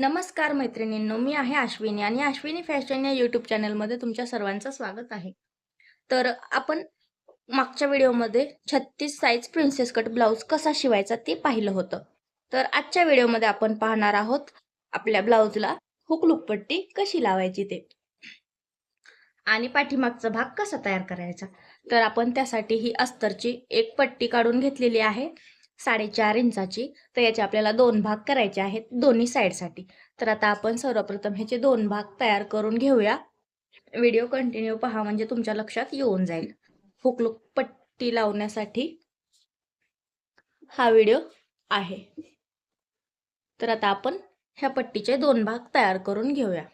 नमस्कार मैत्रिणींनो मी आहे अश्विनी आणि अश्विनी फॅशन या युट्यूब चॅनलमध्ये तुमच्या सर्वांचं स्वागत आहे. तर आपण मागच्या व्हिडिओमध्ये छत्तीस साईज प्रिन्सेस कट ब्लाऊज कसा शिवायचा ते पाहिलं होतं. तर आजच्या व्हिडिओमध्ये आपण पाहणार आहोत आपल्या ब्लाऊजला हुक पट्टी कशी लावायची ते. आणि पाठीमागचा भाग कसा तयार करायचा. तर आपण त्यासाठी ही अस्तरची एक पट्टी काढून घेतलेली आहे. साडेचार इंचाची. तर याचे आपल्याला दोन भाग करायचे आहेत दोन्ही साईडसाठी. तर आता आपण सर्वप्रथम ह्याचे दोन भाग तयार करून घेऊया. व्हिडिओ कंटिन्यू पहा म्हणजे तुमच्या लक्षात येऊन जाईल. हुकलुक पट्टी लावण्यासाठी हा व्हिडिओ आहे. तर आता आपण ह्या पट्टीचे दोन भाग तयार करून घेऊया.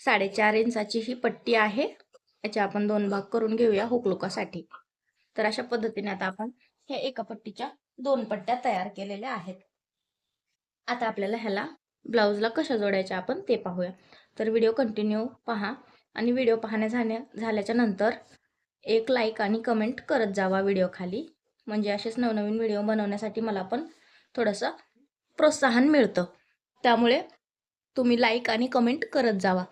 साडेचार इंचाची ही पट्टी आहे. याचे आपण दोन भाग करून घेऊया हुकलुकासाठी. तर अशा पद्धतीने आता आपण ह्या एका पट्टीच्या दोन पट्ट्या तयार केलेल्या आहेत. आता आपल्याला ह्याला ब्लाऊजला कशा जोडायच्या आपण ते पाहूया. तर व्हिडिओ कंटिन्यू पहा आणि व्हिडिओ पाहण्या झाल्या झाल्याच्यानंतर एक लाईक आणि कमेंट करत जावा व्हिडिओ खाली. म्हणजे असेच नवनवीन व्हिडिओ बनवण्यासाठी मला पण थोडंसं प्रोत्साहन मिळतं. त्यामुळे तुम्ही लाईक आणि कमेंट करत जावा.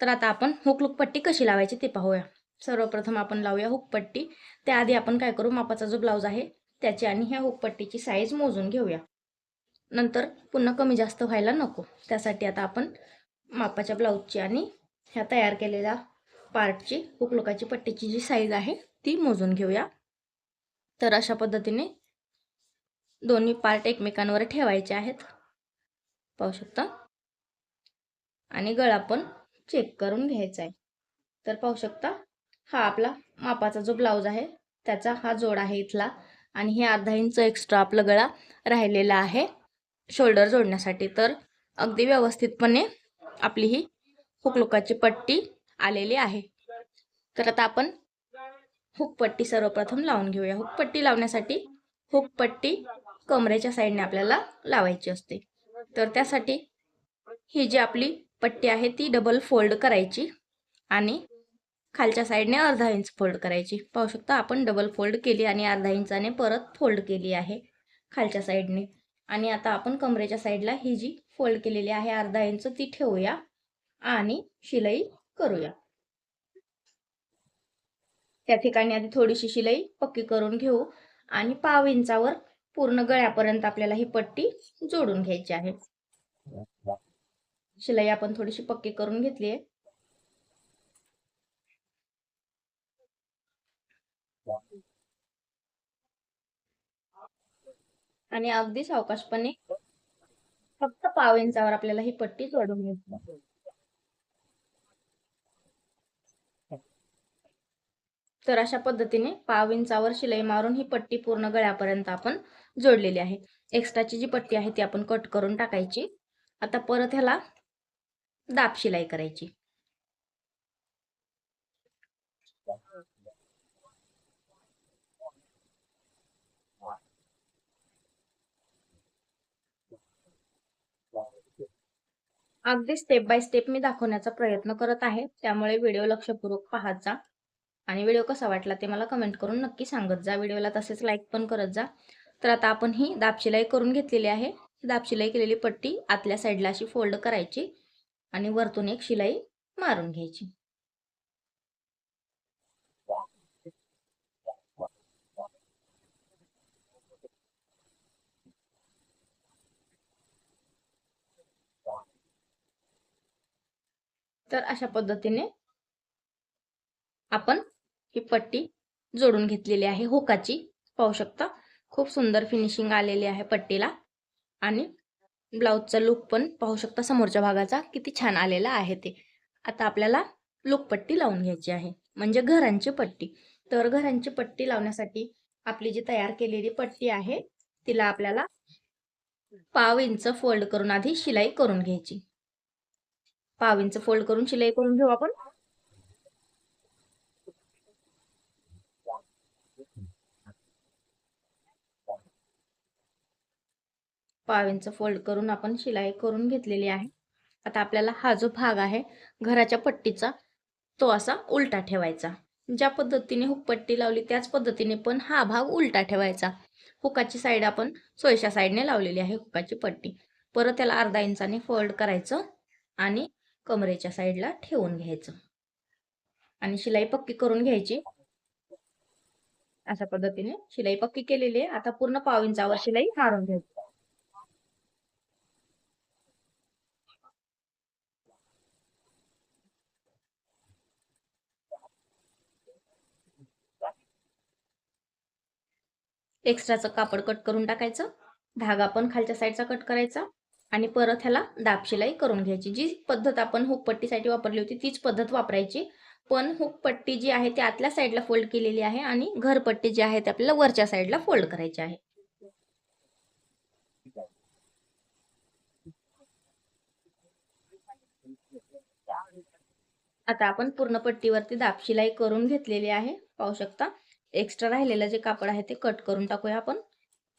तर आता आपण हुकलुक पट्टी कशी लावायची ते पाहूया. सर्वप्रथम आपण लावूया हुकपट्टी. त्याआधी आपण काय करू मापाचा जो ब्लाऊज आहे त्याची आणि ह्या हुकपट्टीची साईज मोजून घेऊया. नंतर पुन्हा कमी जास्त व्हायला नको. त्यासाठी आता आपण मापाच्या ब्लाऊजची आणि ह्या तयार केलेल्या पार्टची हुकलुकाची पट्टीची जी साईज आहे ती मोजून घेऊया. तर अशा पद्धतीने दोन्ही पार्ट एकमेकांवर ठेवायचे आहेत. पाहू शकता? आणि गळा पण चेक करून घ्यायचा आहे. तर पाहू शकता? हा आपला मापाचा जो ब्लाऊज आहे त्याचा हा जोड आहे इथला. आणि हे अर्धा इंच एक्स्ट्रा आपला गळा राहिलेला आहे शोल्डर जोडण्यासाठी. तर अगदी व्यवस्थितपणे आपली ही हुकलुकाची पट्टी आलेली आहे. तर आता आपण हुकपट्टी सर्वप्रथम लावून घेऊया. हुकपट्टी लावण्यासाठी हुकपट्टी कमरेच्या साईडने आपल्याला लावायची असते. तर त्यासाठी ही जी आपली पट्टी आहे ती डबल फोल्ड करायची. आणि खालच्या साईडने अर्धा इंच फोल्ड करायची. पाहू शकता आपण डबल फोल्ड केली आणि अर्धा इंचाने परत फोल्ड केली आहे खालच्या साईडने आणि आता आपण कमरेच्या साईडला ही जी फोल्ड केलेली आहे अर्धा इंच ती ठेवूया आणि शिलाई करूया. त्या ठिकाणी आधी थोडीशी शिलाई पक्की करून घेऊ आणि पाव इंचावर पूर्ण गळ्यापर्यंत आपल्याला ही पट्टी जोडून घ्यायची आहे. शिलाई आपण थोडीशी पक्की करून घेतली आहे. आणि अगदी सावकाशपणे फक्त पाव इंचावर आपल्याला ही पट्टी सोडून घ्यायची. तर अशा पद्धतीने पाव इंचावर शिलाई मारून ही पट्टी पूर्ण गळ्यापर्यंत आपण जोडलेली आहे. एक्स्ट्राची जी पट्टी आहे ती आपण कट करून टाकायची. आता परत ह्याला दाब शिलाई करायची. अगदी स्टेप बाय स्टेप मी दाखवण्याचा प्रयत्न करत आहे. त्यामुळे व्हिडिओ लक्षपूर्वक पाहत जा. आणि व्हिडिओ कसा वाटला ते मला कमेंट करून नक्की सांगत जा. व्हिडिओला तसेच लाईक पण करत जा. तर आता आपण ही दाबशिलाई करून घेतलेली आहे. दाबशिलाई केलेली पट्टी आतल्या साईडला अशी फोल्ड करायची आणि वरतून एक शिलाई मारून घ्यायची. तर अशा पद्धतीने आपण ही पट्टी जोडून घेतलेली आहे. हुकाची पाहू शकता. खूप सुंदर फिनिशिंग आलेली आहे पट्टीला. आणि ब्लाऊजचा लुक पण पाहू शकता समोरच्या भागाचा. किती छान आलेला आहे ते. आता आपल्याला लुक पट्टी लावून घ्यायची आहे. म्हणजे घरांची पट्टी. तर घरांची पट्टी लावण्यासाठी आपली जी तयार केलेली पट्टी आहे तिला आपल्याला पाव इंच फोल्ड करून आधी शिलाई करून घ्यायची. पाव इंच फोल्ड करून शिलाई करून घेऊ आपण. पाव इंच फोल्ड करून आपण शिलाई करून घेतलेली आहे. आता आपल्याला हा जो भाग आहे घराच्या पट्टीचा तो असा उलटा ठेवायचा. ज्या पद्धतीने हुकपट्टी लावली त्याच पद्धतीने पण हा भाग उलटा ठेवायचा. हुकाची साईड आपण सोयशा साईडने लावलेली आहे हुकाची पट्टी. परत त्याला अर्धा इंचाने फोल्ड करायचं आणि कमरेच्या साईडला ठेवून घ्यायचं. आणि शिलाई पक्की करून घ्यायची. अशा पद्धतीने शिलाई पक्की केलेली आहे. आता पूर्ण पाव इंचावर शिलाई हारून घ्यायची. एक्स्ट्राचं कापड कट करून टाकायचं. धागा पण खालच्या साईडचा कट करायचा. आणि परत ह्याला दाब शिलाई करून घ्यायची. जी पद्धत आपण हुकपट्टीसाठी वापरली होती तीच पद्धत वापरायची. पण हुकपट्टी जी आहे ती आतल्या साईडला फोल्ड केलेली आहे आणि घरपट्टी जी आहे ती आपल्याला वरच्या साईडला फोल्ड करायची आहे. आता आपण पूर्ण पट्टीवरती दाब शिलाई करून घेतलेली आहे. पाहू शकता एक्स्ट्रा राहिलेलं जे कापड आहे ते कट करून टाकूया आपण.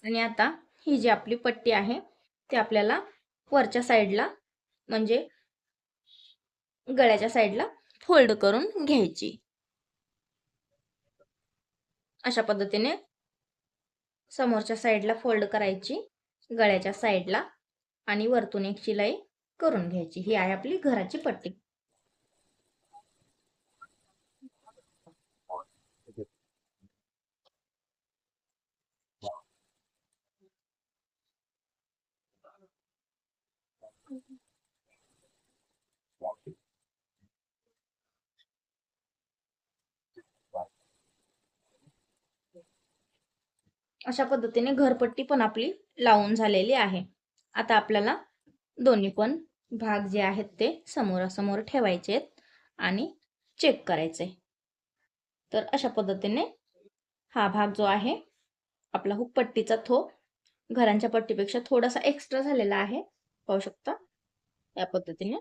आणि आता ही जी आपली पट्टी आहे ती आपल्याला वरच्या साईडला म्हणजे गळ्याच्या साईडला फोल्ड करून घ्यायची. अशा पद्धतीने समोरच्या साईडला फोल्ड करायची गळ्याच्या साईडला आणि वरतून एक शिलाई करून घ्यायची. ही आहे आपली घराची पट्टी. अशा पद्धतीने घरपट्टी पण आपली लावून झालेली आहे. आता आपल्याला दोन्ही पण भाग जे आहेत ते समोरासमोर ठेवायचे आहेत आणि चेक करायचे. तर अशा पद्धतीने हा भाग जो आहे आपला हुकपट्टीचा थो घरांच्या पट्टीपेक्षा थोडासा एक्स्ट्रा झालेला आहे. पाहू शकता. या पद्धतीने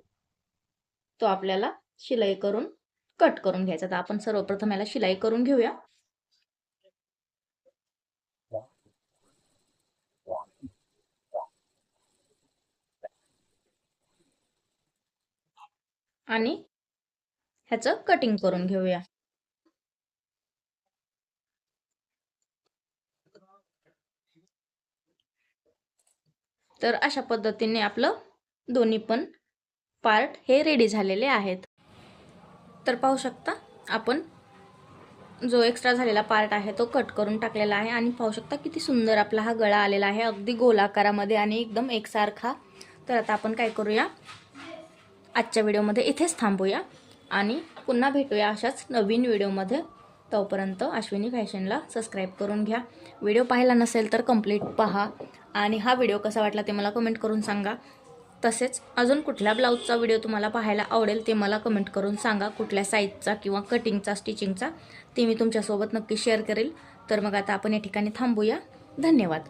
तो आपल्याला शिलाई करून कट करून घ्यायचा. तर आपण सर्वप्रथम याला शिलाई करून घेऊया. आणि ह्याचं कटिंग करून घेऊया. तर अशा पद्धतीने आपलं दोन्ही पण पार्ट हे रेडी झालेले आहेत. तर पाहू शकता आपण जो एक्स्ट्रा झालेला पार्ट आहे तो कट करून टाकलेला आहे आणि पाहू शकता किती सुंदर आपला हा गळा आलेला आहे अगदी गोलाकारामध्ये आणि एकदम एकसारखा. तर आता आपण काय करूया? आजच्या व्हिडिओमध्ये इथेच थांबूया आणि पुन्हा भेटूया अशाच नवीन व्हिडिओमध्ये. तोपर्यंत अश्विनी फॅशनला सबस्क्राईब करून घ्या. व्हिडिओ पाहिला नसेल तर कंप्लीट पहा. आणि हा व्हिडिओ कसा वाटला ते मला कमेंट करून सांगा. तसेच अजून कुठल्या ब्लाऊजचा व्हिडिओ तुम्हाला पाहायला आवडेल ते मला कमेंट करून सांगा. कुठल्या साईजचा किंवा कटिंगचा स्टिचिंगचा ते मी तुमच्यासोबत नक्की शेअर करेल. तर मग आता आपण या ठिकाणी थांबूया. धन्यवाद.